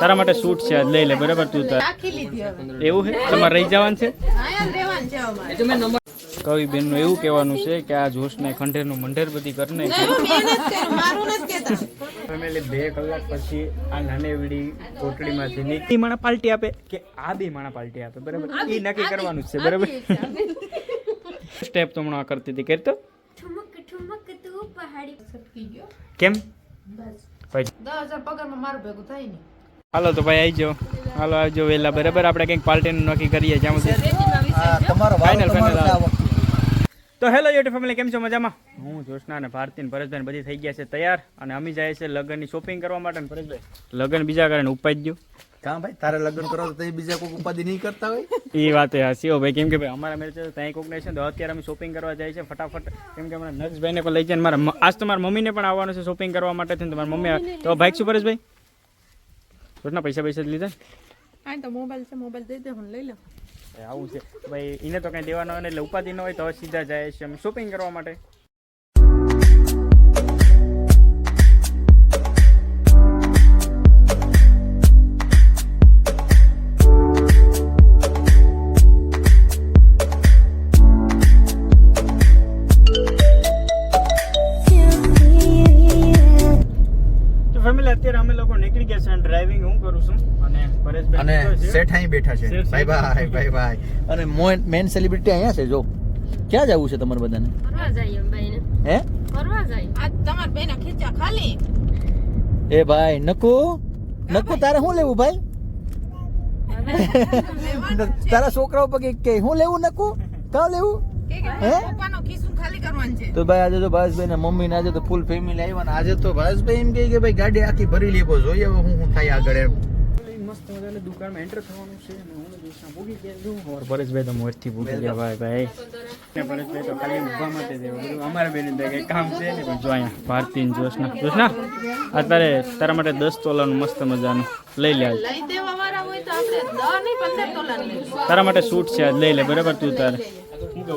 તારા માટે સૂટ છે લઈ લે બરાબર? તું એવું છે? તમારે રહી જવાનું છે? આયા જ રહેવાનું છે અમારે. કવિ બેનનું એવું કહેવાનું છે કે આ જોશ ને ખંડેરનું મંડેર બધી કરી નાખી બે કલાક પછી આ નાનેવડી કોટડી માંથી નીકળી માણા પાલટી આપે. કે આ બે માણા પાલટી આપે બરાબર? એ નક્કી કરવાનું છે બરાબર? સ્ટેપ તો હમણાં કરતી હતી કરતો? ઠુમક ઠુમક તું પહાડી સટકી ગયો કેમ? હાલો તો ભાઈ આવી જાઓ. હાલો આવજો વહેલા બરાબર? આપણે કંઈક પાર્ટીનું નક્કી કરીએ જ્યાં સુધી. ફાઇનલ ફાઇનલ તો હેલો યુટ્યુબ ફેમિલી કેમ છો? મજામાં? હું જોશના અને ભારતી ને પરેશભાઈ બધી થઈ ગયા છે તૈયાર. અને અમે જાય છે લગ્નની શોપિંગ કરવા માટે ભરતભાઈ. પરેશભાઈ લગ્ન બીજા કારણે ઉપાઈ જ ગયું કાં ભાઈ? તારે લગ્ન કરો તો બીજા કોઈ ઉપાધિ નહીં કરતા હોય? એ વાત એ હાસી હો ભાઈ કેમ કે ભાઈ અમારા મેરેજ તો ત્યાં ને છે તો અત્યારે અમે શોપિંગ કરવા જાય છે ફટાફટ. કેમ કે અમારા નરેશભાઈને પણ લઈ જાય મારા આજ તો મારા મમ્મીને પણ આવવાનું છે શોપિંગ કરવા માટે થઈને તો મારા મમ્મી તો ભાઈ શું પરેશભાઈ જોશના પૈસા પૈસા જ લીધા હા તો મોબાઈલ છે મોબાઈલ દઈ દે હું લઈ લઉં. એ આવું છે. ભાઈ એને તો કાંઈ દેવાનો હોય એટલે ઉપાધિ ન હોય તો હવે સીધા જાય છે અમે શોપિંગ કરવા માટે. શેઠ અહીં બેઠા છે. બાય બાય બાય ભાઈ ભાઈ અને મેન સેલિબ્રિટી અહીંયા છે જો. ક્યાં જવું છે તમારે બધાને? ફરવા જઈએ ભાઈને હે? ફરવા જઈએ. આ તમાર બેના ખીચા ખાલી. એ ભાઈ નકુ? નકુ તારે શું લેવું ભાઈ? તારા છોકરાઓ પગે કે હું લેવું નકુ? કા લેવું? કે કે હે? પપ્પાનો ખિસ્સું ખાલી કરવાનું તો ભાઈ આજે તો ભાવેશભાઈ ને મમ્મી ને આજે તો ફૂલ ફેમિલી આવ્યા ને આજે તો ભાવેશભાઈ એમ કહે કે ભાઈ ગાડી આખી ભરી લેવો જોઈએ હવે હું શું થાય આગળ એમ. મસ્ત મજાની દુકાનમાં એન્ટર થવાનું છે અને હું દોસ્તા ભૂગી ગયા છું. ઓર પરેશભાઈ તો મોરથી ભૂગી ગયા ભાઈ ભાઈ. ને પરેશભાઈ તો ખાલી ઊભા માટે જ બધું અમારા બેન કે કામ છે ને પણ જો અહીંયા ભારતીન જોશના. જોશના? અત્યારે તારા માટે દસ તોલાનું મસ્ત મજાનું લઈ લે આજ. લઈ દેવા વાળા હોય તો આપણે દસ નહીં પંદર તોલા લઈશું. તારા માટે સૂટ છે આજ. લઈ લે બરાબર તું તારે.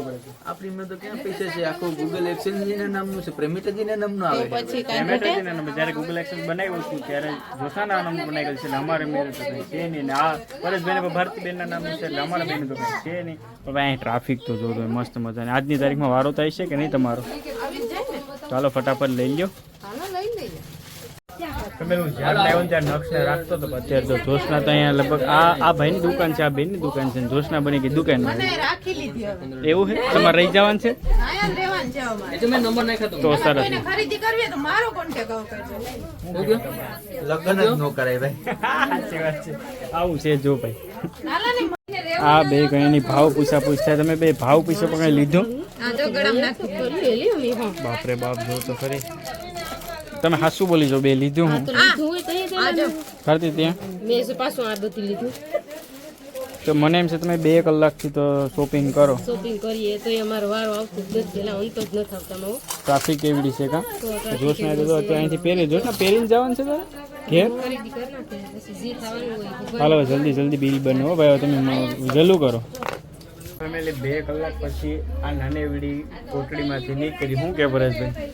પડે આપણી માં તો ક્યાં પૈસા છે? આખું ગૂગલ એક્સચેન્જ ના નામનું છે. પ્રેમિટાજી નામનું આવે પછી કાંઈ પેમેન્ટ જ ને અમે જ્યારે ગૂગલ એક્સેસ બનાવ્યું હતું ત્યારે જોશાના નામનું બનાવેલ છે અમારે મેરે તો કંઈ છે નહીં. ને આ પરેશભાઈને પણ ભારતીબેનના નામનું છે એટલે અમારા બેન તો કંઈ છે નહીં. પણ ભાઈ અહીં ટ્રાફિક તો જોતો હોય મસ્ત મજાની. આજની તારીખમાં વારો થાય છે કે નહીં તમારો? ચાલો ફટાફટ લઈ લ્યો. અત્યારે તો જોશના તો અહીંયા લગભગ આ આ ભાઈની દુકાન છે આ બેનની દુકાન છે જોશના બની ગઈ દુકાન મને રાખી લીધી હવે. એવું છે? તમારે રહી જવાનું છે? તો સરસ. કોઈને ખરીદી કરવી હોય તો મારો કોન્ટેક્ટ કરજો. લગ્ન જ ન કરાય ભાઈ. સાચી વાત છે. આવું છે જો ભાઈ. આ બે કઈની ભાવ પૂછા પૂછતા તમે બે ભાવ પૂછો પણ કઈ લીધું? બાપરે બાપ જો તો ખરી. તમે હાસુ બોલી જો બે લીધું હું. કરતી ત્યાં મેં પાછું આ બધું લીધું. તો મને એમ છે તમે બે કલાકથી તો શોપિંગ કરો. શોપિંગ કરીએ તો એ અમારો વારો આવતો જ નથી. પેલા અંત જ નથી આવતા મારો ટ્રાફિક કેવડી છે કા? જોશ ના તો અહીંથી પહેરી જોશ ને પહેરીને જવાનું છે તારે? ઘેર? ખરીદી કરી નાખે પછી જે થવાનું હોય હાલો જલ્દી જલ્દી બિલ બનો હો ભાઈ તમે જલ્લું કરો. ફેમિલી બે કલાક પછી આ નાની એવડી કોટડીમાંથી નીકળી હું કે પરેશભાઈ?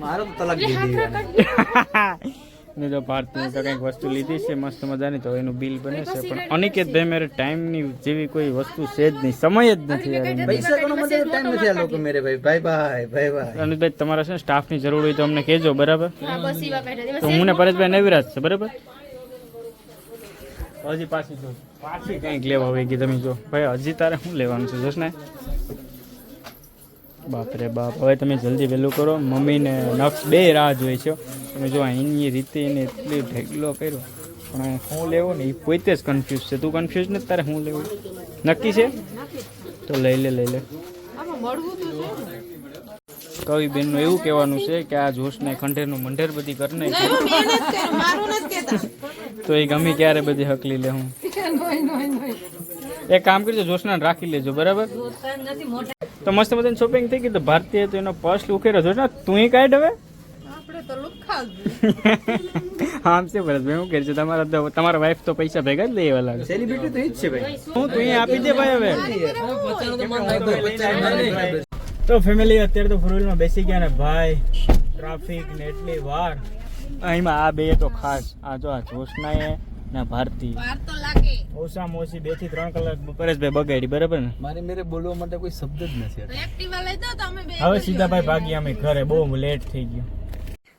મારો તો તલાક દીધી ને જો ભારતની તો કંઈક વસ્તુ લીધી છે મસ્ત મજાની તો એનું બિલ બને છે પણ અનિકેત ભાઈ મેરે ટાઈમની જેવી કોઈ વસ્તુ છે જ નહીં સમય જ નથી યાર પૈસા કોનો મને ટાઈમ નથી આ લોકો મેરે ભાઈ. ભાઈ ભાઈ ભાઈ ભાઈ અનિતભાઈ તમારા છે ને સ્ટાફની જરૂર હોય તો અમને કહેજો બરાબર? તો હું ને પરેશભાઈ નવીરાજ છે બરાબર? હજી પાછી જો પાછી કંઈક લેવા હોય કે તમે જો. ભાઈ હજી તારે શું લેવાનું છે? જોશ ને. બાપરે બાપ. હવે તમે જલ્દી વહેલું કરો. મમ્મીને નફ્સ બે રાહ જોઈ છે તમે જો અહીંની રીતે એને એટલી ઢેગલો કર્યો. પણ શું લેવો ને એ પોતે જ કન્ફ્યુઝ છે. તું કન્ફ્યુઝ નથી તારે શું લેવું? નક્કી છે? તો લઈ લે લઈ લે. કવિ બેનનું. એવું કહેવાનું છે કે આ જોશને ખંડેરનું મંડેર બધી કરી નાખી. તો એ ગમે ક્યારે બધી હકલી લે હું. એક કામ કરજો જોશના રાખી લેજો બરાબર? તો મસ્ત મજાની શોપિંગ થઈ ગઈ તો ભારતીય તો એનો પર્સ ઉકેરો જોશના તું કાઢ હવે. તો આમ છે ભરતભાઈ હું કરી છે તમારા તમારા વાઈફ તો પૈસા ભેગા જ લઈ લાગે. સેલિબ્રિટી તો ઈ જ છે ભાઈ. હું તું અહીં આપી દે ભાઈ હવે. તો ફેમિલી અત્યારે તો ફોર વ્હીલમાં બેસી ગયા ને ભાઈ ટ્રાફિક ને એટલી વાર. અહીંમાં આ બે તો ખાસ આ જો આ એ ને ભારતી. ઓછામાં ઓછી બેથી ત્રણ કલાક પરેશભાઈ બગાડી બરાબર ને? મારે મેરે બોલવા માટે કોઈ શબ્દ જ નથી તો એક્ટિવા લઈ દો તો અમે બે હવે સીધાભાઈ ભાગી અમે ઘરે બહુ લેટ થઈ ગયો.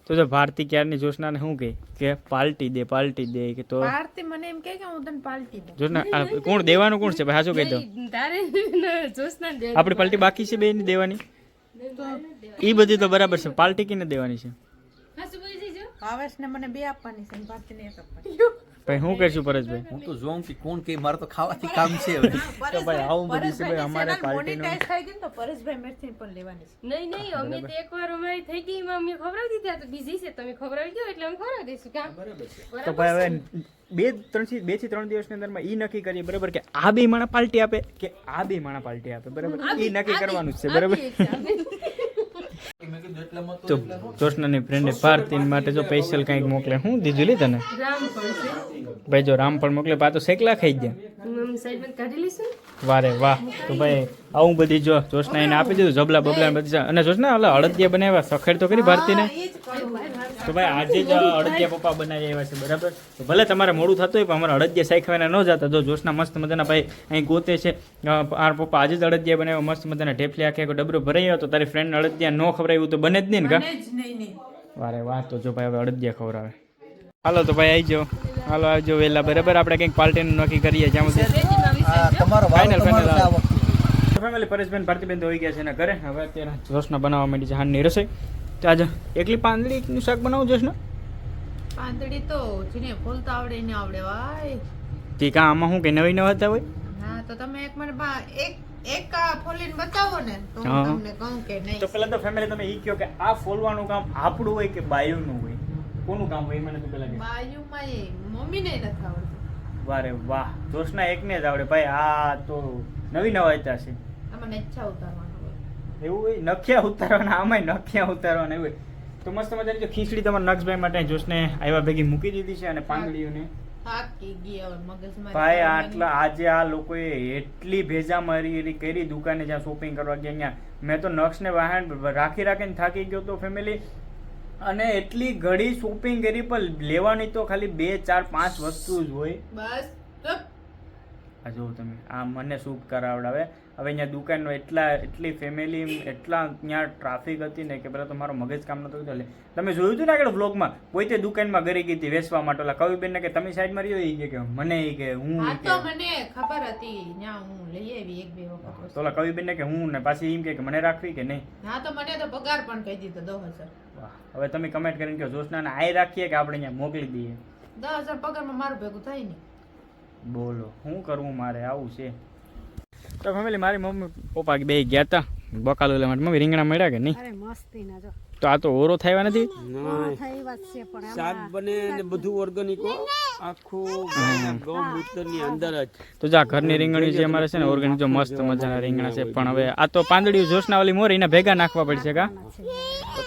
તો જો ભારતી ક્યારની જોશનાને શું કહે? કે પાલટી દે પાલટી દે કે તો ભારતી મને એમ કહે કે હું તને પાલટી દઉં. જોશના આ કોણ દેવાનું કોણ છે? ભાઈ સાચું કહી દો તારે જોશના દે આપણી પાલટી બાકી છે બેની દેવાની? એ બધી તો બરાબર છે. પાલટી કીને દેવાની છે? હાસુ બોલી જઈજો ભાવેશ ને મને બે આપવાની છે ભારતી ને એક આપવાની. ભાઈ શું કરશું પરેશભાઈ? હું તો જોઉં કે કોણ કે મારે તો ખાવાથી કામ છે હવે. તો ભાઈ આવું બધું છે ભાઈ અમારે પાર્ટી નું થઈ ગયું તો પરેશભાઈ મેરથી પણ લેવાની છે. નહીં નહીં અમે તો એકવાર અમારી થઈ ગઈ એમાં અમે ખવડાવી દીધા તો બીજી છે તમે ખવડાવી દો એટલે અમે ખવડાવી દઈશું કામ તો ભાઈ હવે બે ત્રણથી બેથી ત્રણ દિવસની અંદરમાં ઈ નક્કી કરીએ બરાબર કે આ બે માણા પાર્ટી આપે કે આ બે માણા પાલટી આપે બરાબર? ઈ નક્કી કરવાનું છે બરાબર? તો જોશનાની ફ્રેન્ડે ભારતીન માટે જો સ્પેશિયલ કંઈક મોકલે. હું દીધું લી તને? ભાઈ જો રામ પણ મોકલે પાછો શેકલા ખાઈ ગયા. વારે વાહ તો ભાઈ આવું બધી જો જોશના એને આપી દીધું જબલા બબલા બધી. અને જોશના ઓલા અડદિયા બનાવ્યા સખેડ તો કરી ભારતીને. તો ભાઈ આજે જ અડદિયા પપ્પા બનાવી આવ્યા છે બરાબર? તો ભલે તમારે મોડું થતું હોય પણ અમારે અડદિયા સાઈખવાના ન જતા. જો જોશના મસ્ત મજાના ભાઈ અહીં ગોતે છે. આર પપ્પા આજે જ અડદિયા બનાવ્યા મસ્ત મજાના ઢેફલી આખે આખો ડબરો ભરાઈ આવ્યો તો તારી ફ્રેન્ડ અડદિયા ન ખવડાવ્યું તો બને જ નહીં ને કા? બને જ નહીં નહીં વારે વાહ તો જો ભાઈ હવે અડદિયા ખવડાવે. હાલો તો ભાઈ આવી જાઓ. હાલો આવજો વહેલા બરાબર આપણે કંઈક પાર્ટીનું નક્કી કરીએ જ્યાં સુધી. ફાઇનલ વખતે. ફેમિલી પરેશબેન ભારતીબેન તો હોઈ ગયા છે એના ઘરે. હવે અત્યારે જોશના બનાવવા માંડી છે હાંડની રસોઈ. તો આજે એકલી પાંદડીનું શાક બનાવું જોશ ને પાંદડી તો જેને ફૂલતા આવડે એને આવડે ભાઈ. તે કાં આમાં શું કે નવી નવા હતા હોય? હા તો તમે એક મને એક એક આ ફોલીને બતાવો ને તો હું તમને કહું કે નહીં. તો પેલા તો ફેમિલી તમે એ કહો કે આ ફોલવાનું કામ આપણું હોય કે બાયુનું હોય? કોનું કામ હોય એ મને તો કહો. બાયુમાં એ મમ્મીને નથી આવડતું. વારે વાહ જોશના એકને જ આવડે. ભાઈ આ તો નવી નવાયતા છે. આમાં ઈચ્છા ઉતારવાનું હોય. એવું હોય? નખિયા ઉતારવાના? આમાંય નખિયા ઉતારવાના એવું હોય? તો મસ્ત મજાની જો ખીચડી તમારા નક્ષભાઈ માટે જોશને આવ્યા ભેગી મૂકી દીધી છે અને મગજમારી ભાઈ આટલા આજે આ લોકોએ એટલી ભેજા મારી કરી દુકાને જ્યાં શોપિંગ કરવા ગયા અહીંયા મેં તો નક્ષને વાહન રાખી રાખીને થાકી ગયો તો ફેમિલી અને એટલી ઘડી શોપિંગ કરી પણ લેવાની તો ખાલી બે ચાર પાંચ વસ્તુ જ હોય. બસ આ જો તમે આ મને સૂપ કરાવડાવે? હવે અહીંયા દુકાનનો એટલા એટલી ફેમિલી એટલા ત્યાં ટ્રાફિક હતી ને કે પેલા તો મારો મગજ કામ નતો એટલે તમે જોયું હતું ને આગળ વ્લોગમાં કોઈ તે દુકાનમાં ગરી ગઈ હતી વેચવા માટે ઓલા કવિબેન કે તમે સાઈડમાં રહ્યો એ કે મને એ કે હું તો મને ખબર હતી ત્યાં હું લઈ આવી એક બે વખત તો. ઓલા કવિબેન કે હું ને પાછી એમ કે મને રાખવી કે નહીં? હા તો મને તો પગાર પણ કહી દીધો દો હજાર. હવે તમે કમેન્ટ કરીને કહો જોશનાને આય રાખીએ કે આપણે અહીંયા મોકલી દઈએ? દસ હજાર પગારમાં મારું ભેગું થાય નહીં. બોલો શું કરવું મારે? આવું છે. તો ફેમિલી મારી મમ્મી પપ્પા બે ગયા હતા બકાલો લેવા માટે મમ્મી રીંગણા મળ્યા કે નહીં? અરે મસ્તી ના જો. તો આ તો ઓરો થયા નથી? થઈ વાત છે પણ શાક બને ને બધું ઓર્ગેનિક આખું ગૌમૂત્રની અંદર જ. તો જા ઘરની રીંગણી જે અમારે છે ને ઓર્ગેનિક જો મસ્ત મજાના રીંગણા છે. પણ હવે આ તો પાંદડીઓ જોશના વાલી મોર એના ભેગા નાખવા પડશે કા?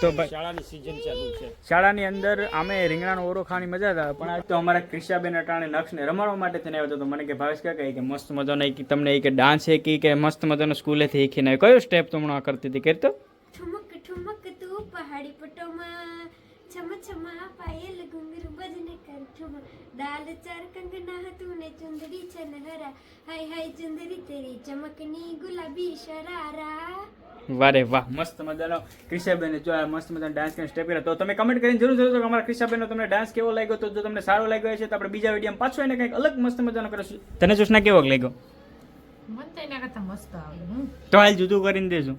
તો ભાઈ શાળાની સીઝન ચાલુ છે. શાળાની અંદર અમે રીંગણાનો ઓરો ખાવાની મજા હતા પણ આજ તો અમારા ક્રિશાબેન અટાણે નક્ષને રમાડવા માટે થઈને આવ્યો તો મને કે ભાવેશ કાકા કે મસ્ત મજાનો એક તમને એક ડાન્સ છે કે મસ્ત મજાનો સ્કૂલેથી શીખીને આવ્યો. કયો સ્ટેપ તો હમણાં કરતી હતી? કરતો ઠુમક ઠુમક તું પહાડી પટોમાં. છમ છમા પાયલ ઘુંઘरू બજને કર. ઠુમક દાલ ચાર કંગના હતું ને ચુંદડી છનહરા હાય હાય ચુંદડી તેરી ચમકની ગુલાબી શરારા. વારે વાહ મસ્ત મજાનો ક્રિશાબેન જો આ મસ્ત મજાનો ડાન્સ કરીને સ્ટેપ કર્યો. તો તમે કમેન્ટ કરીને જરૂર જરૂર કે અમારા ક્રિશાબેનનો તમને ડાન્સ કેવો લાગ્યો? તો જો તમને સારો લાગ્યો છે તો આપણે બીજા વિડીયોમાં પાછો એને કંઈક અલગ મસ્ત મજાનો કરીશું. તને જોશના કેવો લાગ્યો? મને તો એના કરતા મસ્ત આવ્યો તો હાલ જુદું કરીને દેજો.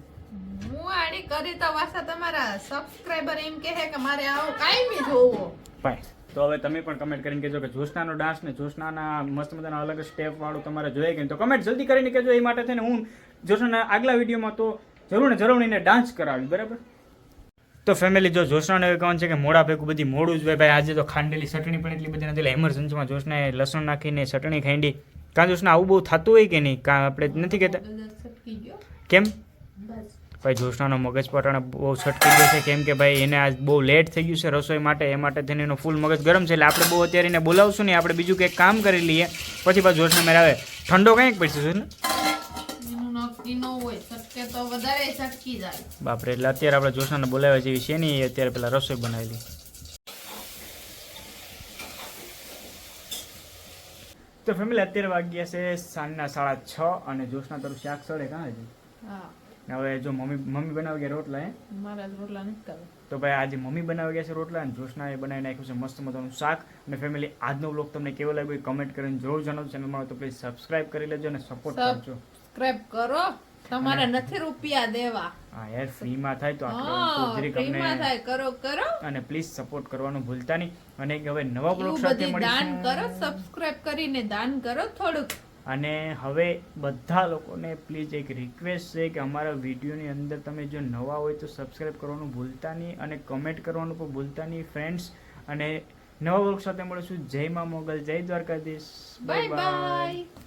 હું આડી કરી તો વાસા તમારા સબસ્ક્રાઇબર એમ કહે કે મારે આવું કાયમી જોવો. ભાઈ તો હવે તમે પણ કમેન્ટ કરીને કહેજો કે જોશનાનો ડાન્સ ને જોશનાના મસ્ત મજાના અલગ સ્ટેપ વાળું તમારે જોઈએ કે. તો કમેન્ટ જલ્દી કરીને કહેજો એ માટે થઈને હું જોશનાના આગલા વિડીયોમાં તો જરૂર ને જરૂર ડાન્સ કરાવી, બરાબર? તો ફેમિલી જો જોશનાને એવું કહેવાનું છે કે મોડા ભેગું બધી મોડું જ હોય. ભાઈ, આજે તો ખાંડેલી ચટણી પણ એટલી બધી નથી. એટલે એમરજન્સીમાં લસણ નાખીને ચટણી ખાંડી. કાં જોશના આવું બહુ થતું હોય કે નહીં? કાં આપણે નથી કહેતા? કેમ? ભાઈ, જોશનાનો મગજ પટાણે બહુ છટકી ગયો છે. કેમ કે ભાઈ, એને આજ બહુ લેટ થઈ ગયું છે રસોઈ માટે. એ માટે થઈને એનો ફૂલ મગજ ગરમ છે. એટલે આપણે બહુ અત્યારે એને બોલાવશું નહીં. આપણે બીજું કંઈક કામ કરી લઈએ. પછી પાછું જોશના મેળ આવે ઠંડો કંઈક પડશે જોશને? વધારે ચટકી જાય. બાપરે એટલે અત્યારે આપણે જોશાને બોલાવ્યા જેવી છે ને અત્યારે પેલા રસોઈ બનાવેલી. તો ફેમિલી અત્યારે વાગ્યા છે સાંજના સાડા છ અને જોશના તરફ શાક સળે કાં હજી? હવે જો મમ્મી મમ્મી બનાવી ગયા રોટલા હે? મારા રોટલા નથી તો ભાઈ આજે મમ્મી બનાવી ગયા છે રોટલા અને જોશના એ બનાવી નાખ્યું છે મસ્ત મજાનું શાક. અને ફેમિલી આજનો બ્લોગ તમને કેવો લાગ્યો કમેન્ટ કરીને જરૂર જણાવજો. ચેનલમાં તો પ્લીઝ સબસ્ક્રાઇબ કરી લેજો અને સપોર્ટ કરજો. સબસ્ક્રાઇબ કરો. તમારે નથી રૂપિયા દેવા. હા યાર ફ્રીમાં થાય તો ફ્રીમાં અમને થાય કરો કરો. અને પ્લીઝ સપોર્ટ કરવાનું ભૂલતા નહીં. અને હવે નવા બ્લોગ સાથે દાન કરો સબસ્ક્રાઇબ કરીને દાન કરો થોડુંક. અને હવે બધા લોકોને પ્લીઝ એક રિક્વેસ્ટ છે કે અમારા વિડીયોની અંદર તમે જો નવા હોય તો સબસ્ક્રાઇબ કરવાનું ભૂલતા નહીં અને કમેન્ટ કરવાનું પણ ભૂલતા નહીં ફ્રેન્ડ્સ અને નવા બ્લોગ સાથે મળીશું. જય મા મોગલ જય દ્વારકાધીશ. Bye bye